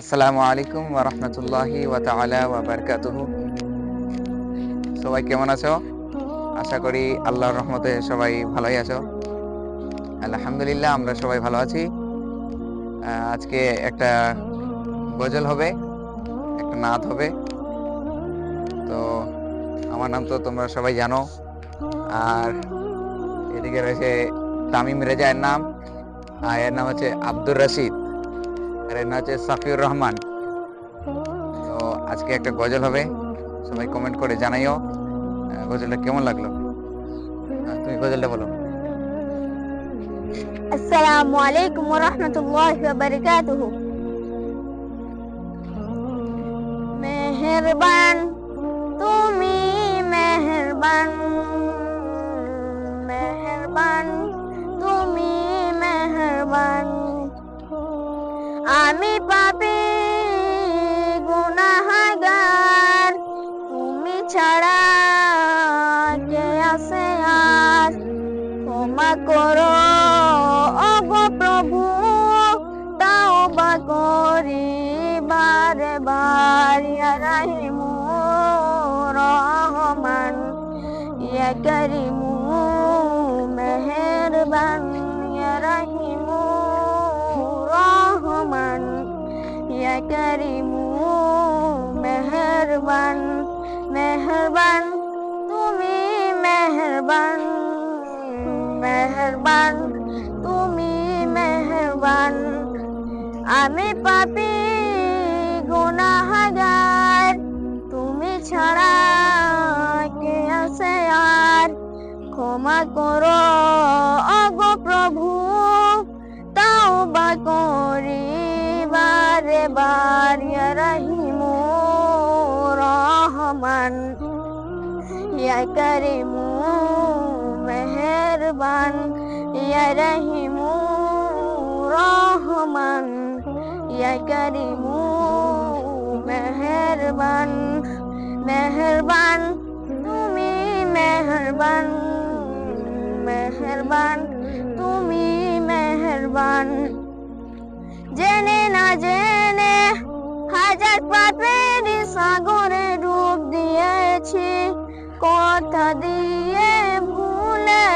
আসসালামু আলাইকুম ওয়া রাহমাতুল্লাহি ওয়া তাআলা ওয়া বারাকাতুহু। সবাই কেমন আছো? আশা করি আল্লাহর রহমতে সবাই ভালোই আছো। আলহামদুলিল্লাহ, আমরা সবাই ভালো আছি। আজকে একটা গজল হবে, একটা নাত হবে। তো আমার নাম তো তোমরা সবাই জানো। আর এদিকে রয়েছে তামিম রেজা এর নাম। আর এর নাম হচ্ছে আব্দুর রশিদ। এর নাম হচ্ছে সাফিউর রহমান তো আজকে একটা গজল হবে সবাই কমেন্ট করে জানাইও আহ, গজলটা কেমন লাগল? আহ, তুমি গজলটা বলো। আসসালামু আলাইকুম ওয়া রাহমাতুল্লাহি ওয়া বারাকাতুহু মেহেরবান আমি পাপী গুনাহগার। তুমি ছাড়া কে আছে আর? ক্ষমা করো অগো প্রভু তাও বা করি বারে বার। ইয়া রাহিমু রহমান, ইয়া করিমু, মেহেরবান। ইয়া করিমু মেহেরবান মেহেরবান তুমি মেহেরবান মেহেরবান তুমি মেহেরবান আমি পাপি বার ইয়া রহিমু রহমান। ইয়া করিমু মেহেরবান। ইয়া রহিমু রহমান। ইয়া করিমু মেহেরবান। মেহেরবান, তুমি মেহেরবান। মেহেরবান, তুমি মেহেরবান। পাপের সাগরে ডুব দিয়েছি। কথা দিয়ে ভুলে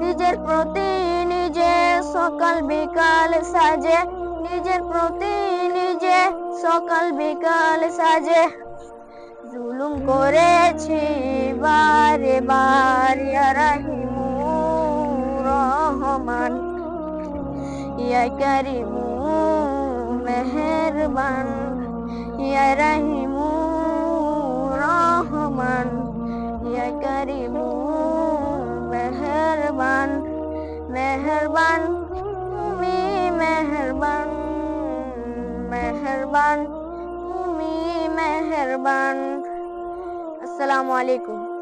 নিজের প্রতি নিজে সকাল বিকাল সাজে। নিজের প্রতি নিজে সকাল বিকাল সাজে। জুলুম করেছি বারে বার রাহিমু রহমান। ইয়া করিমু মেহেরবান। ইয়া রহিমু রহমান ইয়া করিমু মেহেরবান মেহেরবান তুমি মেহেরবান মেহেরবান তুমি মেহেরবান আসসালামু আলাইকুম